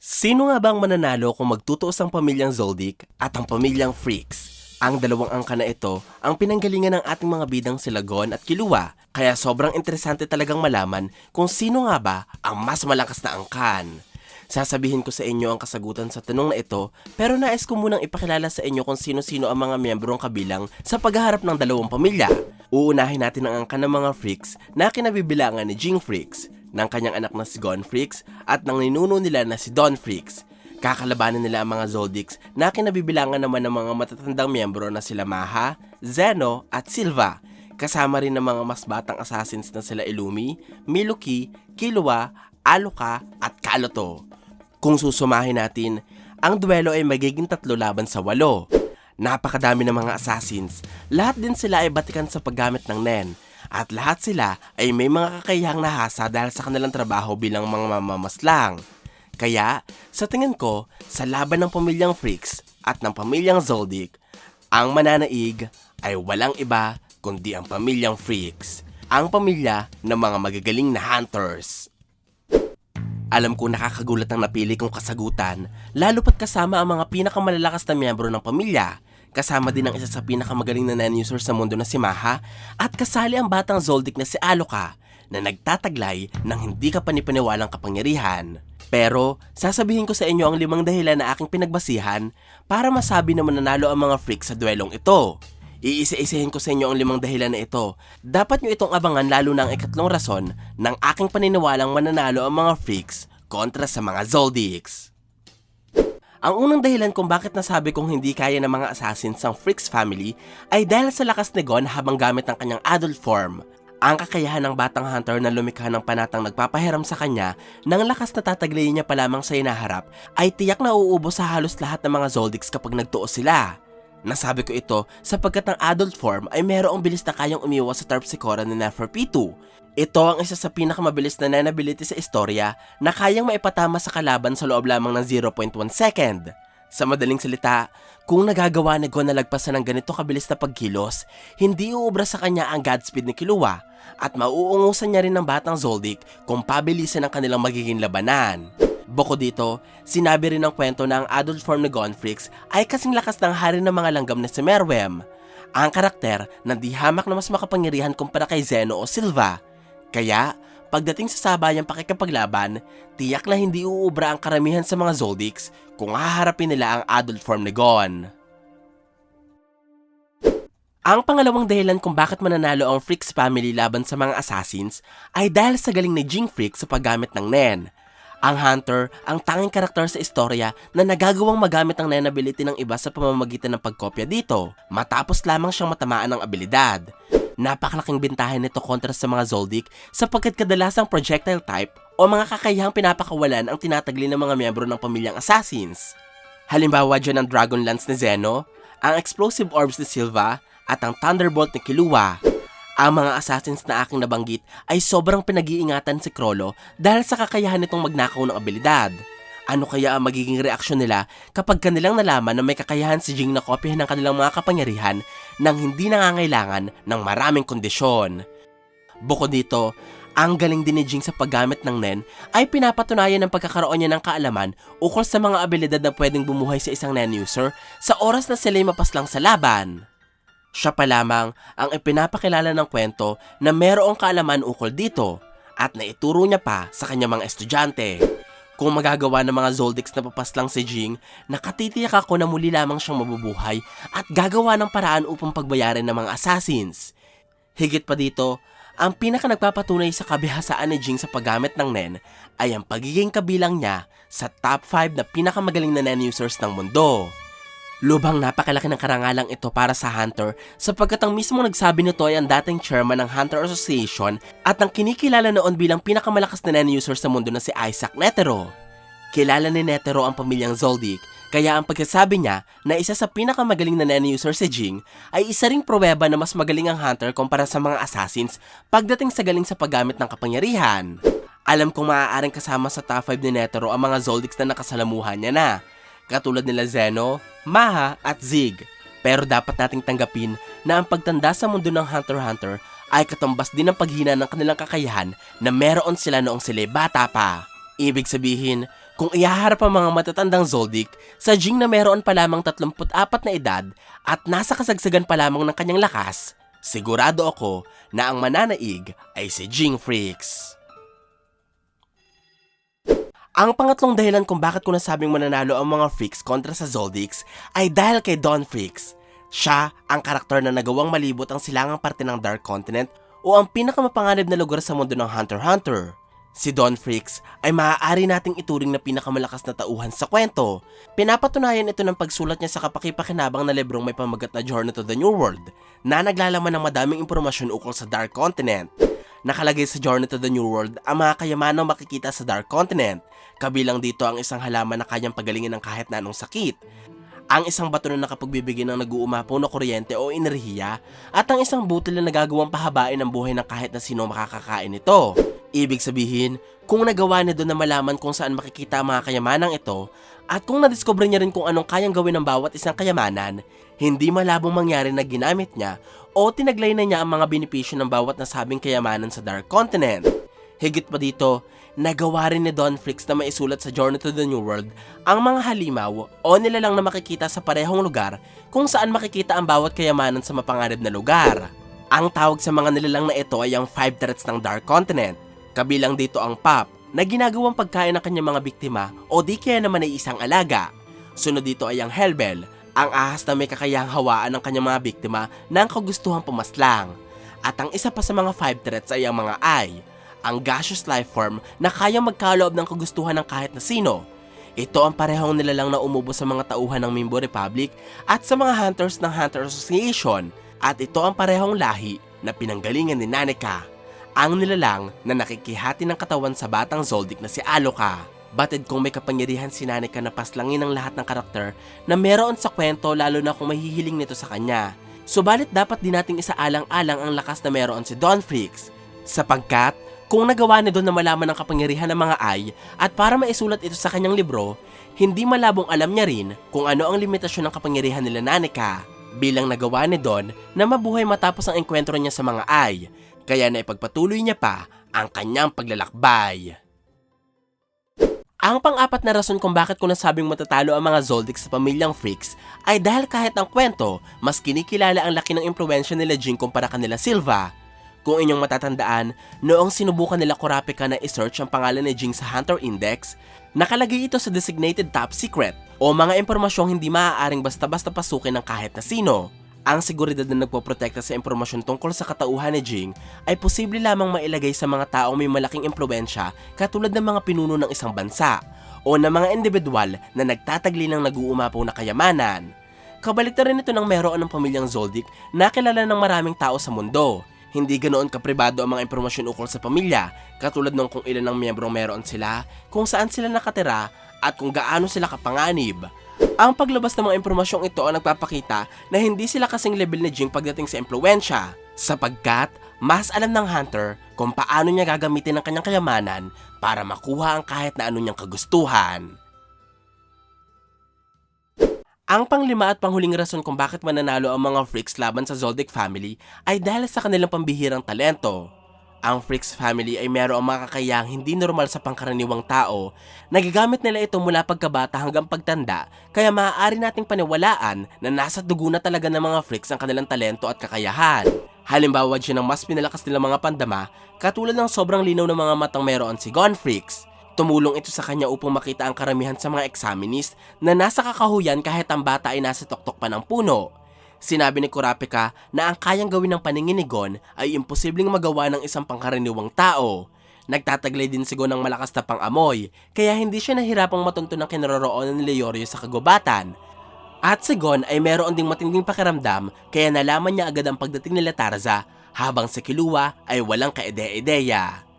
Sino nga ba ang mananalo kung magtutuos ang pamilyang Zoldyck at ang pamilyang Freaks? Ang dalawang angka na ito ang pinanggalingan ng ating mga bidang sila Gon at Kilua, kaya sobrang interesante talagang malaman kung sino nga ba ang mas malakas na angkan. Sasabihin ko sa inyo ang kasagutan sa tanong na ito, pero nais ko munang ipakilala sa inyo kung sino-sino ang mga miyembrong kabilang sa paghaharap ng dalawang pamilya. Uunahin natin ang angka ng mga freaks na kinabibilangan ni Jing Freaks, ng kanyang anak na si Gon Freaks at ng ninuno nila na si Don Freaks. Kakalabanan nila ang mga Zoldicks na kinabibilangan naman ng mga matatandang miyembro na sila Maha, Zeno at Silva. Kasama rin ng mga mas batang assassins na sila Illumi, Miluki, Killua, Aluka at Kaloto. Kung susumahin natin, ang duelo ay magiging tatlo laban sa walo. Napakadami ng mga assassins. Lahat din sila ay batikan sa paggamit ng Nen. At lahat sila ay may mga kakayahang nahasa dahil sa kanilang trabaho bilang mga mamamaslang. Kaya, sa tingin ko, sa laban ng pamilyang Freaks at ng pamilyang Zoldyck, ang mananaig ay walang iba kundi ang pamilyang Freaks. Ang pamilya ng mga magagaling na hunters. Alam ko nakakagulat ang napili kong kasagutan, lalo pat kasama ang mga pinakamalalakas na miyembro ng pamilya. Kasama din ang isa sa pinakamagaling na non-user sa mundo na si Maha at kasali ang batang Zoldyck na si Aloka na nagtataglay ng hindi ka panipaniwalang kapangyarihan. Pero, sasabihin ko sa inyo ang limang dahilan na aking pinagbasihan para masabi na mananalo ang mga freaks sa duelong ito. Iisa-isahin ko sa inyo ang limang dahilan na ito. Dapat nyo itong abangan lalo na ang ikatlong rason ng aking paniniwalang mananalo ang mga freaks kontra sa mga Zoldicks. Ang unang dahilan kung bakit nasabi kong hindi kaya ng mga assassins ang Freaks family ay dahil sa lakas ni Gon habang gamit ang kanyang adult form. Ang kakayahan ng batang hunter na lumikha ng panatang nagpapahiram sa kanya ng lakas na tataglayin niya pa lamang sa inaharap ay tiyak na uubos sa halos lahat ng mga Zoldicks kapag nagtuos sila. Nasabi ko ito sapagkat ang adult form ay mayroong bilis na kayang umiwas sa Terpsichore ni Neferpitu. Ito ang isa sa pinakamabilis na nen ability sa istorya na kayang maipatama sa kalaban sa loob lamang ng 0.1 second. Sa madaling salita, kung nagagawa ni Gon na lagpasan ng ganito kabilis na pagkilos, hindi uubra sa kanya ang Godspeed ni Kilua at mauungusan niya rin ng batang Zoldyck kung pabilisan ang kanilang magiging labanan. Bukod dito, sinabi rin ng kwento na ang adult form ni Gonfrix ay kasing lakas ng hari ng mga langgam na si Merwem. Ang karakter na di hamak na mas makapangyarihan kumpara kay Zeno o Silva. Kaya, pagdating sa sabayang pakikipaglaban, tiyak na hindi uubra ang karamihan sa mga Zoldicks kung haharapin nila ang adult form ni Gon. Ang pangalawang dahilan kung bakit mananalo ang Freaks family laban sa mga assassins ay dahil sa galing ni Jing Freak sa paggamit ng Nen. Ang Hunter ang tanging karakter sa istorya na nagagawang magamit ang Nen ability ng iba sa pamamagitan ng pagkopya dito matapos lamang siyang matamaan ng abilidad. Napakalaking bintahan nito kontra sa mga Zoldyck sapagkat kadalasang projectile type o mga kakayahang pinapakawalan ang tinatagli ng mga miyembro ng pamilyang assassins. Halimbawa dyan ang Dragon Lance ni Zeno, ang Explosive Orbs ni Silva, at ang Thunderbolt ni Kilua. Ang mga assassins na aking nabanggit ay sobrang pinag-iingatan si Krollo dahil sa kakayahan nitong magnakaw ng abilidad. Ano kaya ang magiging reaksyon nila kapag kanilang nalaman na may kakayahan si Jing na kopyahin ng kanilang mga kapangyarihan nang hindi nangangailangan ng maraming kondisyon? Bukod dito, ang galing din ni Jing sa paggamit ng Nen ay pinapatunayan ng pagkakaroon niya ng kaalaman ukol sa mga abilidad na pwedeng bumuhay sa isang Nen user sa oras na sila'y mapaslang sa laban. Siya pa lamang ang ipinapakilala ng kwento na mayroong kaalaman ukol dito at naituro niya pa sa kanyang mga estudyante. Kung magagawa ng mga Zoldicks na papaslang si Jing, nakatitiyak ako na muli lamang siyang mabubuhay at gagawa ng paraan upang pagbayarin ng mga assassins. Higit pa dito, ang pinaka nagpapatunay sa kabihasaan ni Jing sa paggamit ng Nen ay ang pagiging kabilang niya sa top 5 na pinakamagaling na Nen users ng mundo. Lubhang napakalaki ng karangalang ito para sa Hunter sapagkat ang mismo nagsabi nito ay ang dating chairman ng Hunter Association at ang kinikilala noon bilang pinakamalakas na user sa mundo na si Isaac Netero. Kilala ni Netero ang pamilyang Zoldyck kaya ang pagkasabi niya na isa sa pinakamagaling na user si Jing ay isa ring pruweba na mas magaling ang Hunter kumpara sa mga assassins pagdating sa galing sa paggamit ng kapangyarihan. Alam kong maaaring kasama sa top 5 ni Netero ang mga Zoldicks na nakasalamuhan niya na katulad nila Zeno, Maha at Zig. Pero dapat nating tanggapin na ang pagtanda sa mundo ng Hunter x Hunter ay katumbas din ng paghina ng kanilang kakayahan na meron sila noong sila bata pa. Ibig sabihin, Kung ihaharap ang mga matatandang Zoldyck sa Jing na meron pa lamang 34 na edad at nasa kasagsagan pa lamang ng kanyang lakas, sigurado ako na ang mananaig ay si Jing Freaks. Ang pangatlong dahilan kung bakit ko nasabing mananalo ang mga Freaks kontra sa Zoldix ay dahil kay Don Freaks. Siya ang karakter na nagawang malibot ang silangang parte ng Dark Continent o ang pinakamapanganib na lugar sa mundo ng Hunter x Hunter. Si Don Freaks ay maaari nating ituring na pinakamalakas na tauhan sa kwento. Pinapatunayan ito ng pagsulat niya sa kapakipakinabang na librong may pamagat na Journey to the New World na naglalaman ng madaming impormasyon ukol sa Dark Continent. Nakalagay sa Journey to the New World ang mga kayamanang makikita sa Dark Continent. Kabilang dito ang isang halaman na kayang pagalingin ng kahit na anong sakit. Ang isang bato na nakapagbibigay ng nag-uumapaw na kuryente o enerhiya at ang isang butil na nagagawang pahabain ang buhay ng kahit na sino makakakain nito. Ibig sabihin, kung nagawa niya doon na malaman kung saan makikita ang mga kayamanang ito at kung nadiscover niya rin kung anong kayang gawin ng bawat isang kayamanan, hindi malabong mangyari na ginamit niya o tinaglay na niya ang mga benepisyo ng bawat nasabing kayamanan sa Dark Continent. Higit pa dito, nagawa rin ni Don Fricks na maisulat sa Journey to the New World ang mga halimaw o nilalang na makikita sa parehong lugar kung saan makikita ang bawat kayamanan sa mapangarib na lugar. Ang tawag sa mga nilalang na ito ay ang Five Threats ng Dark Continent. Kabilang dito ang Pop na ginagawang pagkain ng kanyang mga biktima o di kaya naman ay isang alaga. Sunod dito ay ang Hellbell, ang ahas na may kakayahang hawaan ng kanyang mga biktima ang kagustuhang pumaslang. At ang isa pa sa mga five threats ay ang mga Eye, ang gaseous life form na kayang magkaloob ng kagustuhan ng kahit na sino. Ito ang parehong nilalang na umubo sa mga tauhan ng Mimbo Republic at sa mga hunters ng Hunter Association at ito ang parehong lahi na pinanggalingan ni Nanika. Ang nilalang na nakikihati ng katawan sa batang Zoldyck na si Aloka. Batid kung may kapangyarihan si Nanika na paslangin ang lahat ng karakter na meron sa kwento lalo na kung mahihiling nito sa kanya. Subalit dapat din nating isaalang-alang ang lakas na meron si Don Freaks sapagkat kung nagawa ni Don na malaman ang kapangyarihan ng mga ay at para maisulat ito sa kanyang libro, hindi malabong alam niya rin kung ano ang limitasyon ng kapangyarihan nila Nanika bilang nagawa ni Don na mabuhay matapos ang enkwentro niya sa mga ay, kaya na ipagpatuloy niya pa ang kanyang paglalakbay. Ang pang-apat na rason kung bakit ko nasabing matatalo ang mga Zoldyck sa pamilyang Freaks ay dahil kahit ang kwento, mas kinikilala ang laki ng impluensya nila Jing kumpara kanila Silva. Kung inyong matatandaan, noong sinubukan nila Kurapika na isearch ang pangalan ni Jing sa Hunter Index, nakalagay ito sa designated top secret o mga impormasyong hindi maaaring basta-basta pasukin ng kahit na sino. Ang seguridad na nagpoprotekta sa impormasyon tungkol sa katauhan ni Jing ay posible lamang mailagay sa mga taong may malaking impluensya katulad ng mga pinuno ng isang bansa o ng mga individual na nagtatagli ng nag-uumapaw na kayamanan. Kabaliktaran ito ng meron ng pamilyang Zoldyck na kilala ng maraming tao sa mundo. Hindi ganoon kapribado ang mga impormasyon ukol sa pamilya, katulad ng kung ilan ng miyembro meron sila, kung saan sila nakatira, at kung gaano sila kapanganib. Ang paglabas ng mga impormasyong ito ang nagpapakita na hindi sila kasing level ni Jing pagdating sa impluensya, sapagkat mas alam ng Hunter kung paano niya gagamitin ang kanyang kayamanan para makuha ang kahit na ano niyang kagustuhan. Ang panglima at panghuling rason kung bakit mananalo ang mga Freaks laban sa Zoldyck family ay dahil sa kanilang pambihirang talento. Ang Freaks family ay mayroong mga kakayahang hindi normal sa pangkaraniwang tao. Nagagamit nila ito mula pagkabata hanggang pagtanda, kaya maaari nating paniwalaan na nasa dugo na talaga ng mga Freaks ang kanilang talento at kakayahan. Halimbawa dyan ang mas pinalakas nilang mga pandama, katulad ng sobrang linaw ng mga matang meron si Gone Freaks. Tumulong ito sa kanya upang makita ang karamihan sa mga examinees na nasa kakahuyan kahit ang bata ay nasa tuktok pa ng puno. Sinabi ni Kurapika na ang kayang gawin ng paningin ni Gon ay imposibleng magawa ng isang pangkaraniwang tao. Nagtataglay din si Gon ng malakas na pang-amoy, kaya hindi siya nahirapang matunto ng kinaroroonan ni Leorio sa kagubatan. At si Gon ay meron ding matinding pakiramdam kaya nalaman niya agad ang pagdating nila Tarza habang si Kilua ay walang kaide-ideya.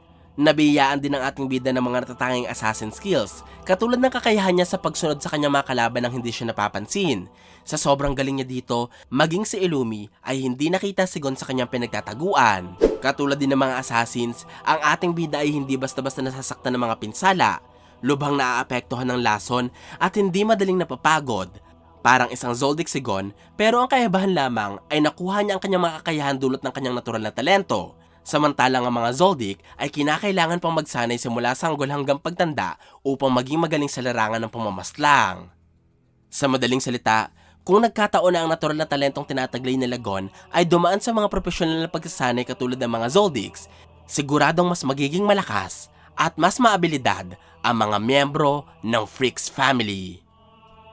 Nabiyaan din ng ating bida ng mga natatanging assassin skills, katulad ng kakayahan niya sa pagsunod sa kanyang mga kalaban nang hindi siya napapansin. Sa sobrang galing niya dito, maging si Illumi ay hindi nakita si Gon sa kanyang pinagtataguan. Katulad din ng mga assassins, ang ating bida ay hindi basta-basta nasasaktan ng mga pinsala, lubhang naaapektuhan ng lason at hindi madaling napapagod. Parang isang Zoldyck si Gon, pero ang kayabahan lamang ay nakuha niya ang kanyang mga kakayahan dulot ng kanyang natural na talento. Samantalang ang mga Zoldyck ay kinakailangan pang magsanay simula sanggol hanggang pagtanda upang maging magaling sa larangan ng pamamaslang. Sa madaling salita, kung nagkataon na ang natural na talentong tinataglay ni Lagon ay dumaan sa mga profesional na pagsasanay katulad ng mga Zoldicks, siguradong mas magiging malakas at mas maabilidad ang mga miyembro ng Freaks family.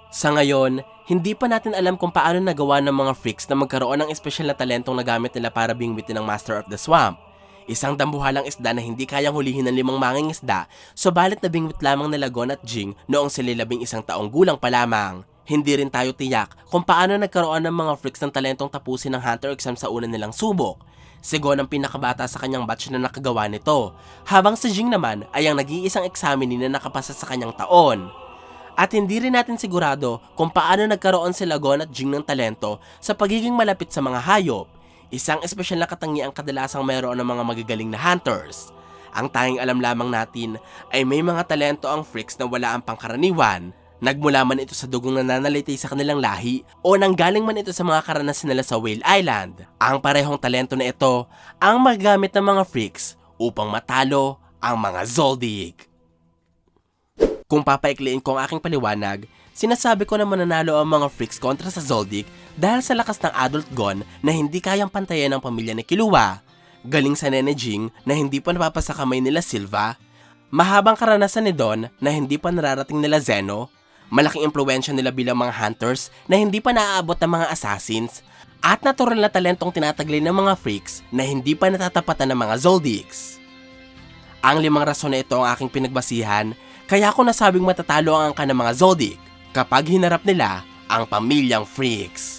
Sa ngayon, hindi pa natin alam kung paano nagawa ng mga freaks na magkaroon ng espesyal na talentong nagamit nila para bingwitin ng Master of the Swamp. Isang dambuhalang isda na hindi kayang hulihin ng limang manging isda, subalit na bingwit lamang ni Lagon at Jing noong sila labing isang taong gulang pa lamang. Hindi rin tayo tiyak kung paano nagkaroon ng mga freaks ng talentong tapusin ng hunter exam sa una nilang subok. Si Gon ang pinakabata sa kanyang batch na nakagawa nito, habang si Jing naman ay ang nag-iisang examinee na nakapasa sa kanyang taon. At hindi rin natin sigurado kung paano nagkaroon si Lagon at Jing ng talento sa pagiging malapit sa mga hayop. Isang espesyal na katangiang kadalasang mayroon ng mga magagaling na hunters. Ang tanging alam lamang natin ay may mga talento ang freaks na wala ang pangkaraniwan. Nagmula man ito sa dugong nananalitay sa kanilang lahi o nanggaling man ito sa mga karanasan nila sa Whale Island. Ang parehong talento na ito ang magagamit ng mga freaks upang matalo ang mga Zoldyck. Kung papaikliin ko ang aking paliwanag, sinasabi ko na mananalo ang mga freaks kontra sa Zoldyck dahil sa lakas ng adult Gon na hindi kayang pantayan ng pamilya ni Killua. Galing sa Nene Jing na hindi pa napapasa kamay nila Silva. Mahabang karanasan ni Don na hindi pa nararating nila Zeno. Malaking impluensya nila bilang mga hunters na hindi pa naaabot ng mga assassins. At natural na talentong tinataglay ng mga freaks na hindi pa natatapatan ng mga Zoldicks. Ang limang rason na ito ang aking pinagbasihan kaya ako nasabing matatalo ang angka ng mga Zoldyck kapag hinarap nila ang pamilyang freaks.